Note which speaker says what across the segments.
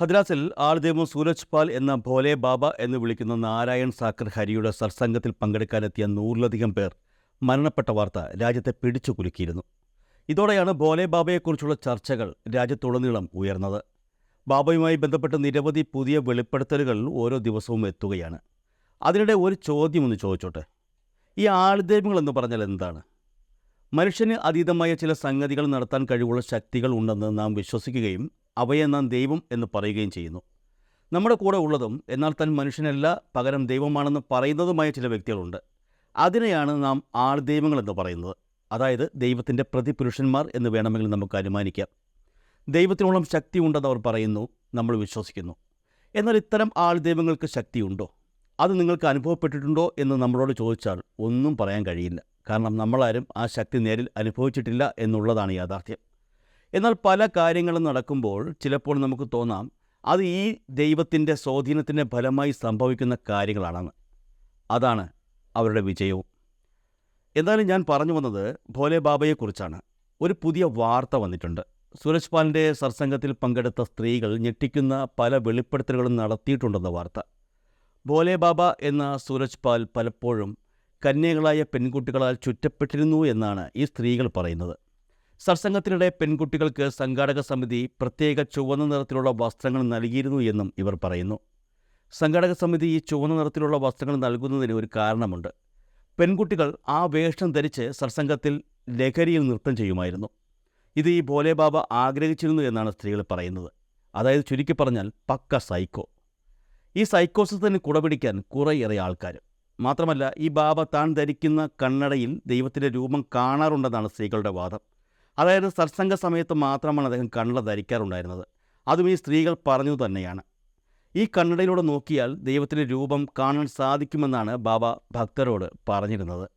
Speaker 1: ഹദ്രാസിൽ ആൾദേവ് സൂരജ് പാൽ എന്ന ഭോലെ ബാബ എന്ന് വിളിക്കുന്ന നാരായൺ സാക്കർ ഹരിയുടെ സത്സംഗത്തിൽ പങ്കെടുക്കാനെത്തിയ നൂറിലധികം പേർ മരണപ്പെട്ട വാർത്ത രാജ്യത്തെ പിടിച്ചു കുലുക്കിയിരുന്നു. ഇതോടെയാണ് ഭോലെ ബാബയെക്കുറിച്ചുള്ള ചർച്ചകൾ രാജ്യത്തുടനീളം ഉയർന്നത്. ബാബയുമായി ബന്ധപ്പെട്ട് നിരവധി പുതിയ വെളിപ്പെടുത്തലുകൾ ഓരോ ദിവസവും എത്തുകയാണ്. അതിനിടെ ഒരു ചോദ്യം ഒന്ന് ചോദിച്ചോട്ടെ? ഈ ആൾദൈവങ്ങൾ എന്ന് പറഞ്ഞാൽ എന്താണ്? മനുഷ്യന് അതീതമായ ചില സംഗതികൾ നടത്താൻ കഴിവുള്ള ശക്തികൾ ഉണ്ടെന്ന് നാം വിശ്വസിക്കുകയും അവയെ നാം ദൈവം എന്ന് പറയുകയും ചെയ്യുന്നു. നമ്മുടെ കൂടെ ഉള്ളതും എന്നാൽ തൻ മനുഷ്യനല്ല പകരം ദൈവമാണെന്ന് പറയുന്നതുമായ ചില വ്യക്തികളുണ്ട്. അതിനെയാണ് നാം ആൾദൈവങ്ങൾ എന്ന് പറയുന്നത്. അതായത് ദൈവത്തിന്റെ പ്രതിപുരുഷന്മാർ എന്ന് വേണമെങ്കിൽ നമുക്ക് അനുമാനിക്കാം. ദൈവത്തിനോളം ശക്തി ഉണ്ടെന്ന് അവർ പറയുന്നു നമ്മൾ വിശ്വസിക്കുന്നു. എന്നാൽ ഇത്തരം ആൾദൈവങ്ങൾക്ക് ശക്തിയുണ്ടോ? അത് നിങ്ങൾക്ക് അനുഭവപ്പെട്ടിട്ടുണ്ടോ എന്ന് നമ്മളോട് ചോദിച്ചാൽ ഒന്നും പറയാൻ കഴിയില്ല. കാരണം നമ്മളാരും ആ ശക്തി നേരിൽ അനുഭവിച്ചിട്ടില്ല എന്നുള്ളതാണ് യാഥാർത്ഥ്യം. എന്നാൽ പല കാര്യങ്ങളും നടക്കുമ്പോൾ ചിലപ്പോൾ നമുക്ക് തോന്നാം അത് ഈ ദൈവത്തിന്റെ സ്വാധീനത്തിന്റെ ഫലമായി സംഭവിക്കുന്ന കാര്യങ്ങളാണെന്ന്. അതാണ് അവരുടെ വിജയവും. എന്നാലും ഞാൻ പറഞ്ഞു വന്നത് ഭോലെ ബാബയെക്കുറിച്ചാണ് ഒരു പുതിയ വാർത്ത വന്നിട്ടുണ്ട്. സൂരജ് പാലിന്റെ സത്സംഗത്തിൽ പങ്കെടുത്ത സ്ത്രീകൾ ഞെട്ടിക്കുന്ന പല വെളിപ്പെടുത്തലുകളും നടത്തിയിട്ടുണ്ടെന്ന വാർത്ത. ഭോലെ ബാബ എന്ന സൂരജ് പാൽ പലപ്പോഴും കന്യകളായ പെൺകുട്ടികളാൽ ചുറ്റപ്പെട്ടിരുന്നു എന്നാണ് ഈ സ്ത്രീകൾ പറയുന്നത്. സത്സംഗത്തിനിടെ പെൺകുട്ടികൾക്ക് സംഘാടക സമിതി പ്രത്യേക ചുവന്ന നിറത്തിലുള്ള വസ്ത്രങ്ങൾ നൽകിയിരുന്നു എന്നും ഇവർ പറയുന്നു. സംഘാടക സമിതി ഈ ചുവന്ന നിറത്തിലുള്ള വസ്ത്രങ്ങൾ നൽകുന്നതിന് ഒരു കാരണമുണ്ട്. പെൺകുട്ടികൾ ആ വേഷം ധരിച്ച് സത്സംഗത്തിൽ ലഹരിയിൽ നൃത്തം ചെയ്യുമായിരുന്നു. ഇത് ഈ ഭോലെ ബാബ ആഗ്രഹിച്ചിരുന്നു എന്നാണ് സ്ത്രീകൾ പറയുന്നത്. അതായത് ചുരുക്കി പറഞ്ഞാൽ പക്ക സൈക്കോ. ഈ സൈക്കോസിന് കുടപിടിക്കാൻ കുറേയേറെ ആൾക്കാർ മാത്രമല്ല ഈ ബാബ താൻ ധരിക്കുന്ന കണ്ണടയിൽ ദൈവത്തിന്റെ രൂപം കാണാറുണ്ടെന്നാണ് സ്ത്രീകളുടെ വാദം. അതായത് സത്സംഗ സമയത്ത് മാത്രമാണ് അദ്ദേഹം കണ്ണട ധരിക്കാറുണ്ടായിരുന്നത്. അതും ഈ സ്ത്രീകൾ പറഞ്ഞു തന്നെയാണ്. ഈ കണ്ണടയിലൂടെ നോക്കിയാൽ ദൈവത്തിന്റെ രൂപം കാണാൻ സാധിക്കുമെന്നാണ് ബാബ ഭക്തരോട് പറഞ്ഞിരുന്നത്.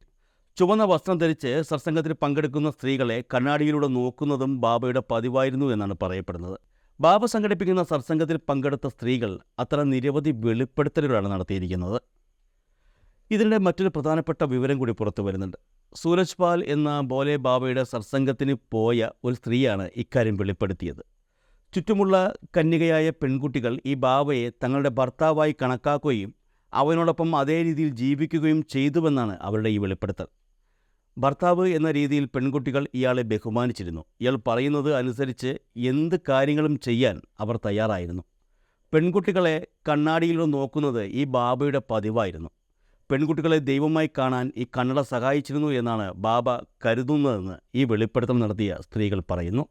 Speaker 1: ചുവന്ന വസ്ത്രം ധരിച്ച് സത്സംഗത്തിൽ പങ്കെടുക്കുന്ന സ്ത്രീകളെ കണ്ണാടിയിലൂടെ നോക്കുന്നതും ബാബയുടെ പതിവായിരുന്നു എന്നാണ് പറയപ്പെടുന്നത്. ബാബ സംഘടിപ്പിക്കുന്ന സത്സംഗത്തിൽ പങ്കെടുത്ത സ്ത്രീകൾ അത്ര നിരവധി വെളിപ്പെടുത്തലുകളാണ് നടത്തിയിരിക്കുന്നത്. ഇതിനിടെ മറ്റൊരു പ്രധാനപ്പെട്ട വിവരം കൂടി പുറത്തു വരുന്നുണ്ട്. സൂരജ് പാൽ എന്ന ബോലെ ബാബയുടെ സത്സംഗത്തിന് പോയ ഒരു സ്ത്രീയാണ് ഇക്കാര്യം വെളിപ്പെടുത്തിയത്. ചുറ്റുമുള്ള കന്യകയായ പെൺകുട്ടികൾ ഈ ബാബയെ തങ്ങളുടെ ഭർത്താവായി കണക്കാക്കുകയും അവനോടൊപ്പം അതേ രീതിയിൽ ജീവിക്കുകയും ചെയ്തുവെന്നാണ് അവരുടെ ഈ വെളിപ്പെടുത്തൽ. ഭർത്താവ് എന്ന രീതിയിൽ പെൺകുട്ടികൾ ഇയാളെ ബഹുമാനിച്ചിരുന്നു. ഇയാൾ പറയുന്നത് അനുസരിച്ച് എന്ത് കാര്യങ്ങളും ചെയ്യാൻ അവർ തയ്യാറായിരുന്നു. പെൺകുട്ടികളെ കണ്ണാടിയിലൂടെ നോക്കുന്നത് ഈ ബാബയുടെ പതിവായിരുന്നു. പെൺകുട്ടികളെ ദൈവമായി കാണാൻ ഈ കണ്ണട സഹായിച്ചിരുന്നു എന്നാണ് ബാബ കരുതുന്നതെന്ന് ഈ വെളിപ്പെടുത്തൽ നടത്തിയ സ്ത്രീകൾ പറയുന്നു.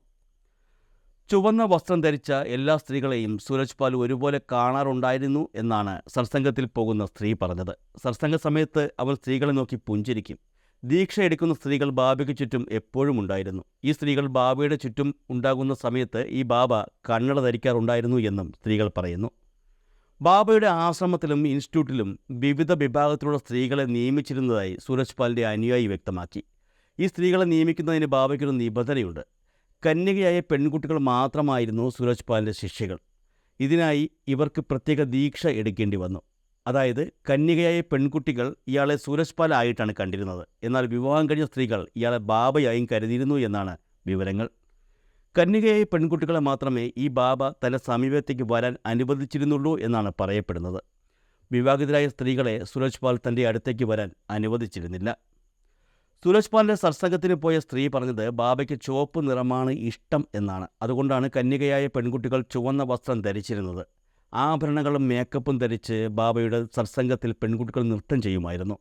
Speaker 1: ചുവന്ന വസ്ത്രം ധരിച്ച എല്ലാ സ്ത്രീകളെയും സൂരജ് പാൽ ഒരുപോലെ കാണാറുണ്ടായിരുന്നു എന്നാണ് സത്സംഗത്തിൽ പോകുന്ന സ്ത്രീ പറഞ്ഞത്. സത്സംഗ സമയത്ത് അവൾ സ്ത്രീകളെ നോക്കി പുഞ്ചിരിക്കും. ദീക്ഷ എടുക്കുന്ന സ്ത്രീകൾ ബാബയ്ക്ക് ചുറ്റും എപ്പോഴും ഉണ്ടായിരുന്നു. ഈ സ്ത്രീകൾ ബാബയുടെ ചുറ്റും ഉണ്ടാകുന്ന സമയത്ത് ഈ ബാബ കണ്ണട ധരിക്കാറുണ്ടായിരുന്നു എന്നും സ്ത്രീകൾ പറയുന്നു. ബാബയുടെ ആശ്രമത്തിലും ഇൻസ്റ്റിറ്റ്യൂട്ടിലും വിവിധ വിഭാഗത്തിലുള്ള സ്ത്രീകളെ നിയമിച്ചിരുന്നതായി സൂരജ് പാലിന്റെ അനുയായി വ്യക്തമാക്കി. ഈ സ്ത്രീകളെ നിയമിക്കുന്നതിന് ബാബയ്ക്കൊരു നിബന്ധനയുണ്ട്. കന്യകയായ പെൺകുട്ടികൾ മാത്രമായിരുന്നു സൂരജ് പാലിന്റെ ശിഷ്യകൾ. ഇതിനായി ഇവർക്ക് പ്രത്യേക ദീക്ഷ എടുക്കേണ്ടി വന്നു. അതായത് കന്യകയായ പെൺകുട്ടികൾ ഇയാളെ സൂരജ് പാലായിട്ടാണ് കണ്ടിരുന്നത്. എന്നാൽ വിവാഹം കഴിഞ്ഞ സ്ത്രീകൾ ഇയാളെ ബാബയായും കരുതിയിരുന്നു എന്നാണ് വിവരങ്ങൾ. കന്യകയായ പെൺകുട്ടികളെ മാത്രമേ ഈ ബാബ തന്റെ സമീപത്തേക്ക് വരാൻ അനുവദിച്ചിരുന്നുള്ളൂ എന്നാണ് പറയപ്പെടുന്നത്. വിവാഹിതരായ സ്ത്രീകളെ സുരജ് പാൽ തന്റെ അടുത്തേക്ക് വരാൻ അനുവദിച്ചിരുന്നില്ല. സുരജ് പാലിന്റെ സത്സംഗത്തിന് പോയ സ്ത്രീ പറഞ്ഞത് ബാബയ്ക്ക് ചുവപ്പ് നിറമാണ് ഇഷ്ടം എന്നാണ്. അതുകൊണ്ടാണ് കന്യകയായ പെൺകുട്ടികൾ ചുവന്ന വസ്ത്രം ധരിച്ചിരുന്നത്. ആഭരണങ്ങളും മേക്കപ്പും ധരിച്ച് ബാബയുടെ സത്സംഗത്തിൽ പെൺകുട്ടികൾ നൃത്തം ചെയ്യുമായിരുന്നു.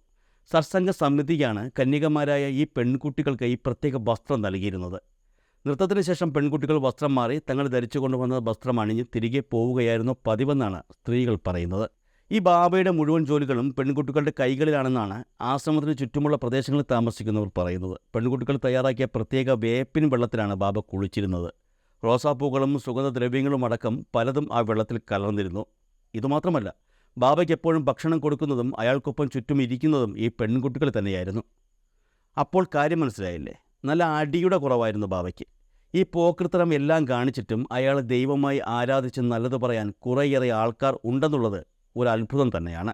Speaker 1: സത്സംഗ സമിതിയാണ് കന്യകമാരായ ഈ പെൺകുട്ടികൾക്ക് ഈ പ്രത്യേക വസ്ത്രം നൽകിയിരുന്നത്. നൃത്തത്തിന് ശേഷം പെൺകുട്ടികൾ വസ്ത്രം മാറി തങ്ങൾ ധരിച്ചു കൊണ്ടുവന്ന വസ്ത്രം അണിഞ്ഞ് തിരികെ പോവുകയായിരുന്നു പതിവെന്നാണ് സ്ത്രീകൾ പറയുന്നത്. ഈ ബാബയുടെ മുഴുവൻ ജോലികളും പെൺകുട്ടികളുടെ കൈകളിലാണെന്നാണ് ആശ്രമത്തിന് ചുറ്റുമുള്ള പ്രദേശങ്ങളിൽ താമസിക്കുന്നവർ പറയുന്നത്. പെൺകുട്ടികൾ തയ്യാറാക്കിയ പ്രത്യേക വേപ്പിൻ വെള്ളത്തിലാണ് ബാബ കുളിച്ചിരുന്നത്. റോസാപ്പൂക്കളും സുഗന്ധദ്രവ്യങ്ങളും അടക്കം പലതും ആ വെള്ളത്തിൽ കലർന്നിരുന്നു. ഇതുമാത്രമല്ല ബാബയ്ക്ക് എപ്പോഴും ഭക്ഷണം കൊടുക്കുന്നതും അയാൾക്കൊപ്പം ചുറ്റും ഇരിക്കുന്നതും ഈ പെൺകുട്ടികൾ തന്നെയായിരുന്നു. അപ്പോൾ കാര്യം മനസ്സിലായില്ലേ? നല്ല അടിയുടെ കുറവായിരുന്നു ബാബയ്ക്ക്. ഈ പോക്കൃത്തരം എല്ലാം കാണിച്ചിട്ടും അയാളെ ദൈവമായി ആരാധിച്ച് നല്ലത് പറയാൻ കുറേയേറെ ആൾക്കാർ ഉണ്ടെന്നുള്ളത് ഒരു അത്ഭുതം തന്നെയാണ്.